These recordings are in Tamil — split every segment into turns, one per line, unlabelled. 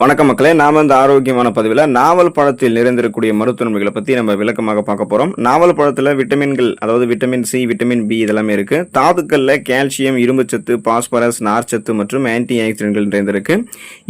வணக்கம் மக்களே நாம இந்த ஆரோக்கியமான பதிவில் நாவல் பழத்தில் நிறைந்திருக்கக்கூடிய மருத்துவன்மைகளை பற்றி நம்ம விளக்கமாக பார்க்க போகிறோம் நாவல் பழத்தில் விட்டமின்கள் அதாவது விட்டமின் சி விட்டமின் பி இதெல்லாமே இருக்கு. தாதுக்கள்ல கால்சியம் இரும்புச்சத்து பாஸ்பரஸ் நார்ச்சத்து மற்றும் ஆன்டி ஆக்சிடென்ட்கள் நிறைந்திருக்கு.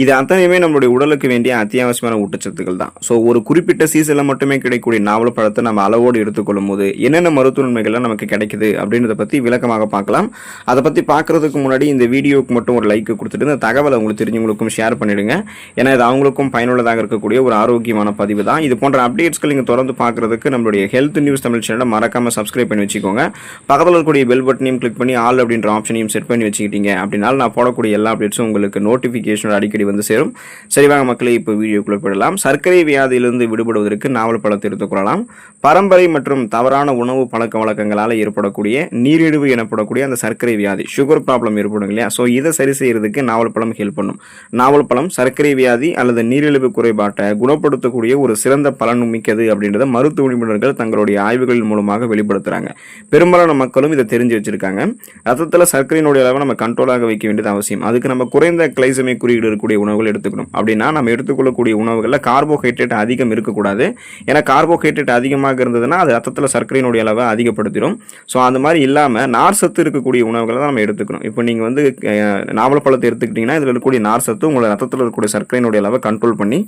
இது அத்தனையுமே நம்மளுடைய உடலுக்கு வேண்டிய அத்தியாவசியமான ஊட்டச்சத்துக்கள் தான். ஸோ ஒரு குறிப்பிட்ட சீசனில் மட்டுமே கிடைக்கக்கூடிய நாவல் பழத்தை நம்ம அளவோடு எடுத்துக்கொள்ளும் போது என்னென்ன மருத்துவன்மைகள்லாம் நமக்கு கிடைக்குது அப்படின்றத பற்றி விளக்கமாக பார்க்கலாம். அதை பற்றி பார்க்குறதுக்கு முன்னாடி இந்த வீடியோக்கு மட்டும் ஒரு லைக் கொடுத்துட்டு இந்த தகவலை உங்களுக்கு தெரிஞ்சவங்களுக்கும் ஷேர் பண்ணிடுங்க. ஏன்னா இது அவங்களுக்கும் பயனுள்ளதாக இருக்கக்கூடிய ஒரு ஆரோக்கியமான பதிவு தான் இது போன்ற அப்டேட்ஸ்கள் நீங்கள் தொடர்ந்து பார்க்கறதுக்கு நம்மளுடைய ஹெல்த் நியூஸ் தமிழ் சேனலை மறக்காமல் சப்ஸ்கிரைப் பண்ணி வச்சுக்கோங்க. பக்கத்தில் இருக்கக்கூடிய பெல் பட்டனையும் கிளிக் பண்ணி ஆல் அப்படின்ற ஆப்ஷனையும் செட் பண்ணி வச்சுக்கிட்டீங்க அப்படின்னாலும் நான் போடக்கூடிய எல்லா அப்டேட்ஸும் உங்களுக்கு நோட்டிஃபிகேஷன் அடிக்கடி வந்து சேரும். சரிவாக மக்களை மக்களே இப்போ வீடியோக்குள்ளே போயிடலாம். சர்க்கரை வியாதியிலிருந்து விடுபடுவதற்கு நாவல் பழத்தை எடுத்துக்கொள்ளலாம் பரம்பரை மற்றும் தவறான உணவு பழக்க வழக்கங்களால் ஏற்படக்கூடிய நீரிழிவு எனப்படக்கூடிய அந்த சர்க்கரை வியாதி சுகர் ப்ராப்ளம் ஏற்படும் இல்லையா? ஸோ இதை சரி செய்யறதுக்கு நாவல் பழம் ஹெல்ப் பண்ணும். நாவல் பழம் சர்க்கரை வியாதி அல்லது நீரிழிவு குறைபாட்டை குணப்படுத்தக்கூடிய ஒரு சிறந்த பலன் மிக்கது அப்படின்றத மருத்துவ நிபுணர்கள் தங்களுடைய ஆய்வுகளின் மூலமாக வெளிப்படுத்துறாங்க. பெரும்பாலான மக்களும் இதை தெரிஞ்சு வச்சிருக்காங்க. ரத்தத்தில் சர்க்கரையினுடைய அளவை நம்ம கண்ட்ரோலாக வைக்க வேண்டியது அவசியம். அதுக்கு நம்ம குறைந்த கிளைசமை குறியீடு இருக்கக்கூடிய உணவுகள் எடுத்துக்கணும். அப்படின்னா நம்ம எடுத்துக்கொள்ளக்கூடிய உணவுகளில் கார்போஹைட்ரேட் அதிகம் இருக்கக்கூடாது. ஏன்னா கார்போஹைட்ரேட் அதிகமாக இருந்ததுன்னா அது ரத்தத்தில் சர்க்கரையினுடைய அளவை அதிகப்படுத்திடும். ஸோ அந்த மாதிரி இல்லாமல் நார் சத்து இருக்கக்கூடிய உணவுகளை தான் நம்ம எடுத்துக்கணும். இப்போ நீங்கள் வந்து நாவல் பழத்தை எடுத்துக்கிட்டிங்கன்னா இதில் இருக்கக்கூடிய நார் சத்து உங்களை ரத்தத்தில் இருக்கக்கூடிய சர்க்கரை இன்சுலினுடைய அளவை கண்ட்ரோல் பண்ணி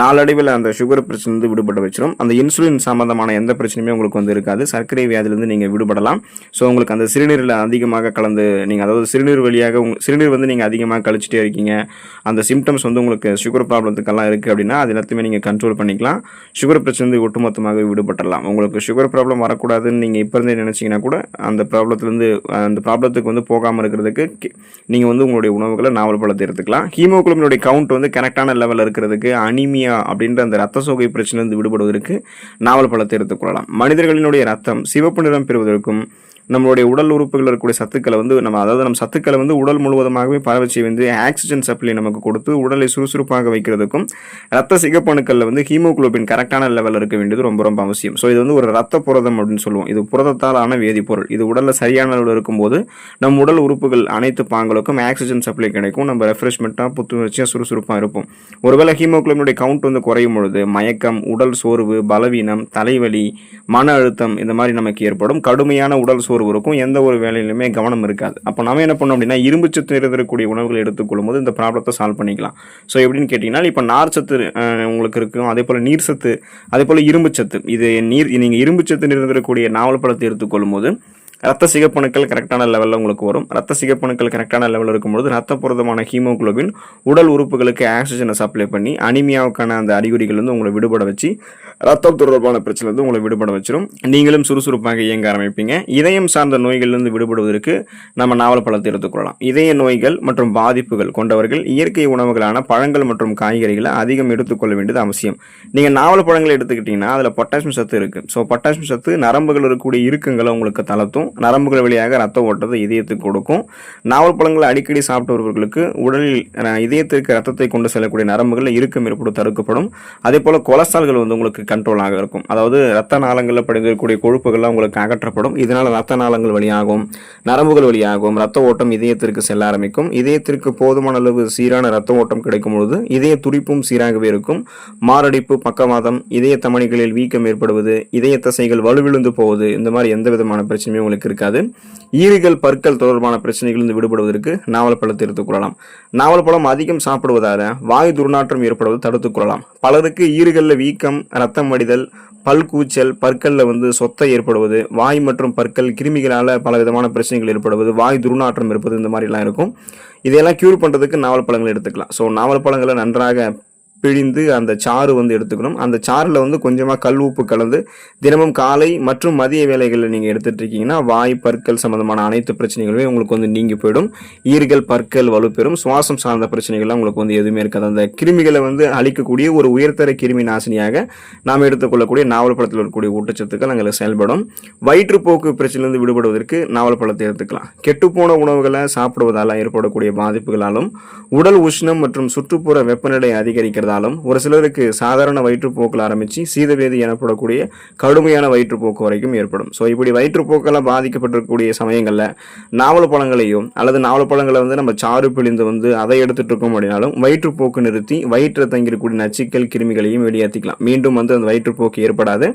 நாளடைவில் அந்த சுகர் பிரச்சனைலேருந்து விடுபட வச்சிடும் அந்த இன்சுலின் சம்பந்தமான எந்த பிரச்சனையுமே உங்களுக்கு வந்து இருக்காது. சர்க்கரை வியாதிலேருந்து நீங்கள் விடுபடலாம். ஸோ உங்களுக்கு அந்த சிறுநீரில் அதிகமாக கலந்து நீங்கள் அதாவது சிறுநீர் வழியாக உங்கள் சிறுநீர் வந்து நீங்கள் அதிகமாக கழிச்சிட்டே இருக்கீங்க. அந்த சிம்டம்ஸ் வந்து உங்களுக்கு சுகர் ப்ராப்ளத்துக்கெல்லாம் இருக்குது அப்படின்னா அது எல்லாத்தையுமே நீங்கள் கண்ட்ரோல் பண்ணிக்கலாம். சுகர் பிரச்சனை ஒட்டுமொத்தமாக விடுபடலாம் உங்களுக்கு சுகர் ப்ராப்ளம் வரக்கூடாதுன்னு நீங்கள் இப்போ இருந்தே நினச்சிங்கன்னா கூட அந்த ப்ராப்ளத்துலேருந்து அந்த ப்ராப்ளத்துக்கு வந்து போகாமல் இருக்கிறதுக்கு நீங்கள் வந்து உங்களுடைய உணவுகளை நாவல் பழத்தை எடுத்துக்கலாம். ஹீமோகுளோபினுடைய கவுண்ட் வந்து கரெக்டான லெவலில் இருக்கிறதுக்கு அனிமியா அப்படின்ற அந்த ரத்த சோகை பிரச்சனையிலிருந்து விடுபடுவதற்கு நாவல் பழத்தை எடுத்துக்கொள்ளலாம் மனிதர்களினுடைய ரத்தம் சிவப்பு நிறம் பெறுவதற்கும் நம்மளுடைய உடல் உறுப்புகளில் இருக்கக்கூடிய சத்துக்களை வந்து நம்ம அதாவது நம்ம சத்துக்களை வந்து உடல் முழுவதுமாகவே பரவச்சி வந்து ஆக்சிஜன் சப்ளை நமக்கு கொடுத்து உடலை சுறுசுறுப்பாக வைக்கிறதுக்கும் ரத்த சிகப்பணுக்களில் வந்து ஹீமோகுளோபின் கரெக்டான லெவலில் இருக்க வேண்டியது ரொம்ப ரொம்ப அவசியம். ஸோ இது வந்து ஒரு ரத்த புரதம் அப்படின்னு சொல்லுவோம். இது புரதத்தால் ஆன வேதிப்பொருள். இது உடலில் சரியான அளவில் இருக்கும்போது நம் உடல் உறுப்புகள் அனைத்து பாங்களுக்கும் ஆக்சிஜன் சப்ளை கிடைக்கும். நம்ம ரெஃப்ரெஷ்மெண்ட்டாக புத்துணர்ச்சியாக சுறுசுறுப்பாக இருப்போம். ஒருவேளை ஹீமோகுளோபினுடைய கவுண்ட் வந்து குறையும் பொழுது மயக்கம் உடல் சோர்வு பலவீனம் தலைவலி மன அழுத்தம் இந்த மாதிரி நமக்கு ஏற்படும். கடுமையான உடல் சோர்வு ஒருவருக்கும் எந்த ஒரு வேலையிலுமே கவனம் இருக்காது. அப்போ நம்ம என்ன பண்ணோம் அப்படின்னா இரும்பு சத்து இருந்திருக்கக்கூடிய உணவுகளை எடுத்துக்கொள்ளும் போது இந்த ப்ராப்ளத்தை சால்வ் பண்ணிக்கலாம். ஸோ எப்படின்னு கேட்டிங்கன்னா இப்போ நார் சத்து உங்களுக்கு இருக்கும். அதே போல் நீர் சத்து அதே போல் இரும்பு சத்து. இது நீர் நீங்கள் இரும்பு சத்து இருந்திருக்கக்கூடிய நாவல் பழத்தை எடுத்துக்கொள்ளும் போது ரத்த சிகப்பணுக்கள் கரெக்டான லெவலில் உங்களுக்கு வரும். ரத்த சிகப்பணுக்கள் கரெக்டான லெவலில் இருக்கும்பொழுது ரத்த புரதமான ஹீமோகுளோபின் உடல் உறுப்புகளுக்கு ஆக்சிஜனை சப்ளை பண்ணி அனிமியாவுக்கான அந்த அறிகுறிகள் வந்து உங்களை விடுபட வச்சு ரத்தம் தொடர்பான பிரச்சனை வந்து உங்களை விடுபட வச்சிடும் நீங்களும் சுறுசுறுப்பாக இயங்க ஆரம்பிப்பீங்க. இதயம் சார்ந்த நோய்களிலிருந்து விடுபடுவதற்கு நம்ம நாவல் பழத்தை எடுத்துக்கொள்ளலாம் இதய நோய்கள் மற்றும் பாதிப்புகள் கொண்டவர்கள் இயற்கை உணவுகளான பழங்கள் மற்றும் காய்கறிகளை அதிகம் எடுத்துக்கொள்ள வேண்டியது அவசியம். நீங்கள் நாவல் பழங்களை எடுத்துக்கிட்டிங்கன்னா அதில் பொட்டாசியம் சத்து இருக்குது ஸோ பொட்டாசியம் சத்து நரம்புகள் இருக்கக்கூடிய இருக்கங்களை உங்களுக்கு தளர்த்தும். நரம்புகள் வழியாக ரத்த ஓட்டத்தை இதயத்துக்கு கொடுக்கும். நாவல் பழங்களை அடிக்கடி சாப்பிட்டு வருபவர்களுக்கு உடலில் இதயத்திற்கு ரத்தத்தை கொண்டு செல்லக்கூடிய நரம்புகளில் இறுக்கம் ஏற்படும் தடுக்கப்படும். அதே போல் கொலஸ்ட்ரால்கள் வந்து உங்களுக்கு கண்ட்ரோலாக இருக்கும். அதாவது ரத்த நாளங்களில் படிந்திருக்கக்கூடிய கொழுப்புகள்லாம் உங்களுக்கு அகற்றப்படும். இதனால் ரத்த நாளங்கள் வழியாகும் நரம்புகள் வழியாகும் ரத்த ஓட்டம் இதயத்திற்கு செல்ல ஆரம்பிக்கும். இதயத்திற்கு போதுமான அளவு சீரான ரத்த ஓட்டம் கிடைக்கும் பொழுது இதய துடிப்பும் சீராகவே இருக்கும். மாரடைப்பு பக்கவாதம் இதய தமணிகளில் வீக்கம் ஏற்படுவது இதய தசைகள் வலுவிழுந்து போவது இந்த மாதிரி எந்த விதமான பிரச்சனையும் உங்களுக்கு இருக்காது ஈறுகள் பற்கள் தொடர்பான பிரச்சனைகளிலிருந்து விடுபடுவதற்கு நாவல் பழத்தை எடுத்துக்கொள்ளலாம் நாவல் பழம் அதிகம் சாப்பிடுவதால் வாயு துர்நாற்றம் ஏற்படுவதை தடுத்துக்கொள்ளலாம் பலருக்கு ஈறுகளில் வீக்கம் ரத்தம் வடிதல் பல் கூச்சல் பற்களில் வந்து சொத்தை ஏற்படுவது வாய் மற்றும் பற்கள் கிருமிகளால் பல விதமான பிரச்சனைகள் ஏற்படுவது வாய் துர்நாற்றம் இருப்பது இந்த மாதிரிலாம் இருக்கும் இதையெல்லாம் க்யூர் பண்ணுறதுக்கு நாவல் பழங்கள் எடுத்துக்கலாம் ஸோ நாவல் பழங்களை நன்றாக பிழிந்து அந்த சாறு வந்து எடுத்துக்கணும். அந்த சாறில் வந்து கொஞ்சமாக கல் உப்பு கலந்து தினமும் காலை மற்றும் மதிய வேலைகளில் நீங்கள் எடுத்துகிட்டு இருக்கீங்கன்னா வாய் பற்கள் சம்மந்தமான அனைத்து பிரச்சனைகளுமே உங்களுக்கு வந்து நீங்கி போயிடும். ஈர்கள் பற்கள் வலுப்பெறும் சுவாசம் சார்ந்த பிரச்சனைகள்லாம் உங்களுக்கு வந்து எதுவுமே இருக்காது. அந்த கிருமிகளை வந்து அழிக்கக்கூடிய ஒரு உயர்தர கிருமி நாசினியாக நாம் எடுத்துக்கொள்ளக்கூடிய நாவல் பழத்தில் இருக்கக்கூடிய ஊட்டச்சத்துக்கள் அங்கே செயல்படும். வயிற்றுப்போக்கு பிரச்சனையிலிருந்து விடுபடுவதற்கு நாவல் பழத்தை எடுத்துக்கலாம். கெட்டுப்போன உணவுகளை சாப்பிடுவதால் ஏற்படக்கூடிய பாதிப்புகளாலும் உடல் உஷ்ணம் மற்றும் சுற்றுப்புற வெப்பநிலை அதிகரிக்கிறது ஏற்படுதாலும் ஒரு சிலருக்கு சாதாரண வயிற்றுப்போக்கில் ஆரம்பித்து சீதவேதி எனப்படக்கூடிய கடுமையான வயிற்றுப்போக்கு வரைக்கும் ஏற்படும். ஸோ இப்படி வயிற்றுப்போக்கெல்லாம் பாதிக்கப்பட்டிருக்கக்கூடிய சமயங்களில் நாவல் பழங்களையும் அல்லது நாவல் பழங்களை வந்து நம்ம சாறு பிழிந்து வந்து அதை எடுத்துகிட்டு இருக்கோம் அப்படின்னாலும் வயிற்றுப்போக்கு நிறுத்தி வயிற்றில் தங்கியிருக்கக்கூடிய நச்சுக்கள் கிருமிகளையும் வெளியேற்றிக்கலாம். மீண்டும் வந்து அந்த வயிற்றுப்போக்கு ஏற்படாது.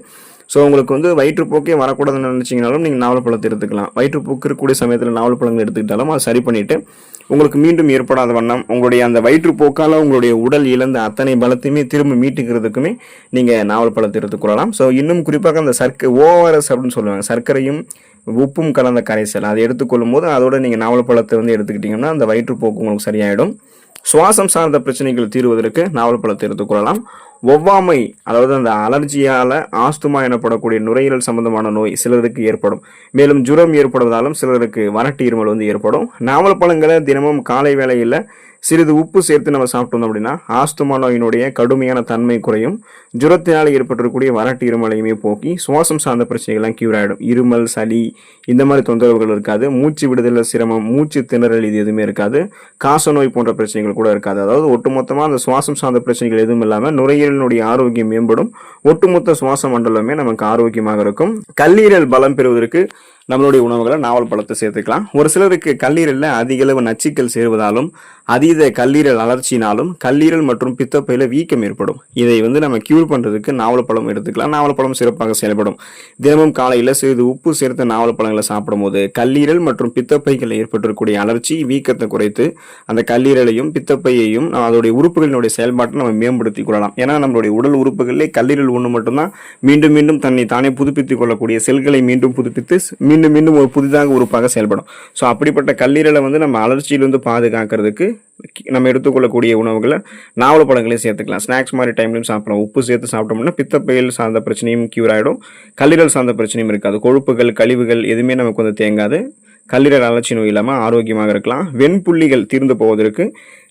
ஸோ உங்களுக்கு வந்து வயிற்றுப்போக்கே வரக்கூடாதுன்னு நினச்சிங்கனாலும் நீங்கள் நாவல் பழத்தை எடுத்துக்கலாம். வயிற்றுப்போக்கு இருக்கக்கூடிய சமயத்தில் நாவல் பழங்கள் எடுத்துக்கிட்டாலும் அதை சரி பண்ணிவிட்டு உங்களுக்கு மீண்டும் ஏற்படாத வண்ணம் உங்களுடைய அந்த வயிற்றுப்போக்கால் உங்களுடைய உடல் இழந்த அத்தனை பலத்தையுமே திரும்ப மீட்டுக்கிறதுக்குமே நீங்கள் நாவல் பழத்தை எடுத்துக்கொள்ளலாம். ஸோ இன்னும் குறிப்பாக அந்த சர்க்கரை ஓஆர்எஸ் அப்படின்னு சொல்லுவாங்க. சர்க்கரையும் உப்பும் கலந்த கரைசல். அதை எடுத்துக்கொள்ளும் போது அதோட நீங்கள் நாவல் பழத்தை வந்து எடுத்துக்கிட்டிங்கன்னா அந்த வயிற்றுப்போக்கு உங்களுக்கு சரியாயிடும். சுவாசம் சார்ந்த பிரச்சனைகள் தீர்வதற்கு நாவல் பழத்தை எடுத்துக்கொள்ளலாம் ஒவ்வாமை அதாவது அந்த அலர்ஜியால் ஆஸ்துமா எனப்படக்கூடிய நுரையீரல் சம்பந்தமான நோய் சிலருக்கு ஏற்படும். மேலும் ஜுரம் ஏற்படுவதாலும் சிலருக்கு வறட்டு இருமல் வந்து ஏற்படும். நாவல் பழங்களை தினமும் காலை வேளையில் சிறிது உப்பு சேர்த்து நம்ம சாப்பிட்டோம் அப்படின்னா ஆஸ்துமா நோயினுடைய கடுமையான தன்மை குறையும். ஜுரத்தினால் ஏற்பட்டிருக்கக்கூடிய வறட்டு இருமலையுமே போக்கி சுவாசம் சார்ந்த பிரச்சனைகள்லாம் கியூர் ஆகிடும் இருமல் சளி இந்த மாதிரி தொந்தரவுகள் இருக்காது. மூச்சு விடுதலில் சிரமம் மூச்சு திணறல் இது எதுவுமே இருக்காது. காச நோய் போன்ற பிரச்சனைகள் கூட இருக்காது. அதாவது ஒட்டுமொத்தமாக அந்த சுவாசம் சார்ந்த பிரச்சனைகள் எதுவும் இல்லாமல் நுரையீரலினுடைய ஆரோக்கியம் மேம்படும். ஒட்டுமொத்த சுவாச மண்டலமே நமக்கு ஆரோக்கியமாக இருக்கும். கல்லீரல் பலம் பெறுவதற்கு நம்மளுடைய உணவுகளை நாவல் பழத்தை சேர்த்துக்கலாம். ஒரு சிலருக்கு கல்லீரலில் அதிகளவு நச்சுக்கள் சேருவதாலும் அதீத கல்லீரல் அலர்ச்சினாலும் கல்லீரல் மற்றும் பித்தப்பையில் வீக்கம் ஏற்படும். இதை வந்து நம்ம கியூர் பண்ணுறதுக்கு நாவல் பழம் எடுத்துக்கலாம். நாவல் பழம் சிறப்பாக செயல்படும். தினமும் காலையில் சிறிது உப்பு சேர்த்த நாவல் பழங்களை சாப்பிடும்போது கல்லீரல் மற்றும் பித்தப்பைகளில் ஏற்பட்டிருக்கக்கூடிய அலர்ச்சி வீக்கத்தை குறைத்து அந்த கல்லீரலையும் பித்தப்பையையும் அதோடைய உறுப்புகளினுடைய செயல்பாட்டை நம்ம மேம்படுத்திக் கொள்ளலாம். ஏன்னா நம்மளுடைய உடல் உறுப்புகளிலே கல்லீரல் ஒன்று மட்டும்தான் மீண்டும் மீண்டும் தன்னை தானே புதுப்பித்துக் கொள்ளக்கூடிய செல்களை மீண்டும் புதுப்பித்து மீண்டும் மீண்டும் ஒரு புதிதாக உறுப்பாக செயல்படும். ஸோ அப்படிப்பட்ட கல்லீரலை வந்து நம்ம அலர்ச்சியிலிருந்து பாதுகாக்கிறதுக்கு நம்ம எடுத்துக்கொள்ளக்கூடிய உணவுகளை நாவல் பழங்களையும் சேர்த்துக்கலாம். ஸ்நாக்ஸ் மாதிரி டைம்லையும் சாப்பிடலாம். உப்பு சேர்த்து சாப்பிட்டோம்னா பித்தப்பையில் சார்ந்த பிரச்சனையும் கியூர் ஆகிடும் கல்லீரல் சார்ந்த பிரச்சனையும் இருக்காது. கொழுப்புகள் கழிவுகள் எதுவுமே நமக்கு வந்து தேங்காது. கல்லீரல் அலர்ச்சி நோய் இல்லாமல் ஆரோக்கியமாக இருக்கலாம். வெண்புள்ளிகள் தீர்ந்து போவதற்கு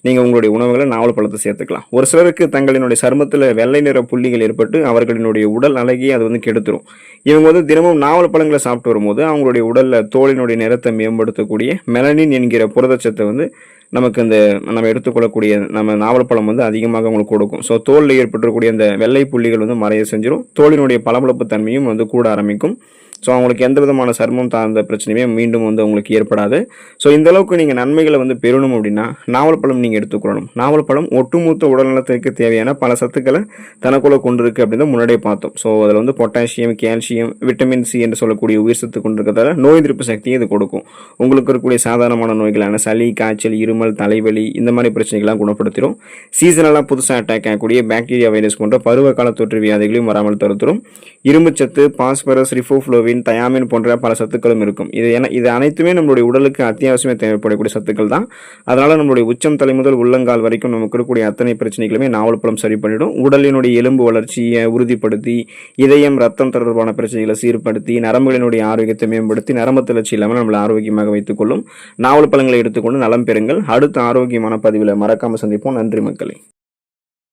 நீங்கள் உங்களுடைய உணவுகளை நாவல் பழத்தை சேர்த்துக்கலாம். ஒரு சிலருக்கு தங்களினுடைய சருமத்தில் வெள்ளை நிற புள்ளிகள் ஏற்பட்டு அவர்களினுடைய உடல் அழகியை அது வந்து கெடுத்துரும். இவங்க வந்து தினமும் நாவல் பழங்களை சாப்பிட்டு வரும்போது அவங்களுடைய உடலில் தோலினுடைய நிறத்தை மேம்படுத்தக்கூடிய மெலனின் என்கிற புரதச்சத்தை வந்து நமக்கு இந்த நம்ம எடுத்துக்கொள்ளக்கூடிய நம்ம நாவல் பழம் வந்து அதிகமாக உங்களுக்கு கொடுக்கும். ஸோ தோலில் ஏற்பட்டிருக்கக்கூடிய அந்த வெள்ளை புள்ளிகள் வந்து மறைய செஞ்சிடும் தோலினுடைய பளபளப்பு தன்மையும் வந்து கூட ஆரம்பிக்கும். ஸோ அவங்களுக்கு எந்த விதமான சர்மம் சார்ந்த பிரச்சனையுமே மீண்டும் வந்து உங்களுக்கு ஏற்படாது. ஸோ இந்த அளவுக்கு நீங்கள் நன்மைகளை வந்து பெறணும் அப்படின்னா நாவல் பழம் நீங்கள் எடுத்துக்கொள்ளணும். நாவல் பழம் ஒட்டுமொத்த உடல்நலத்திற்கு தேவையான பல சத்துக்களை தனக்குள்ளே கொண்டிருக்கு அப்படின்னு முன்னாடியே பார்த்தோம். ஸோ அதில் வந்து பொட்டாசியம் கால்சியம் விட்டமின் சி என்று சொல்லக்கூடிய உயிர் சத்து கொண்டிருக்கிறதால நோய் எதிர்ப்பு சக்தியை இது கொடுக்கும். உங்களுக்கு இருக்கக்கூடிய சாதாரணமான நோய்களான சளி காய்ச்சல் இருமல் தலைவலி இந்த மாதிரி பிரச்சனைகள்லாம் குணப்படுத்திடும் சீசனெல்லாம் புதுசாக அட்டாக் ஆகக்கூடிய பாக்டீரியா வைரஸ் போன்ற பருவ கால தொற்று வியாதிகளையும் வராமல் தடுத்துடும் இரும்புச்சத்து பாஸ்பரஸ் சோயாபீன் தயாமின் போன்ற பல சத்துக்களும் இருக்கும். இது என இது அனைத்துமே நம்மளுடைய உடலுக்கு அத்தியாவசியமே தேவைப்படக்கூடிய சத்துக்கள் தான். அதனால் நம்மளுடைய உச்சம் தலை முதல் உள்ளங்கால் வரைக்கும் நமக்கு இருக்கக்கூடிய அத்தனை பிரச்சனைகளுமே நாவல் பழம் சரி பண்ணிடும் உடலினுடைய எலும்பு வளர்ச்சியை உறுதிப்படுத்தி இதயம் ரத்தம் தொடர்பான பிரச்சனைகளை சீர்படுத்தி நரம்புகளினுடைய ஆரோக்கியத்தை மேம்படுத்தி நரம்பு தளர்ச்சி இல்லாமல் நம்மளை ஆரோக்கியமாக வைத்துக்கொள்ளும். நாவல் பழங்களை எடுத்துக்கொண்டு நலம் பெறுங்கள். அடுத்த ஆரோக்கியமான பதிவில் மறக்காமல் சந்திப்போம். நன்றி மக்களே.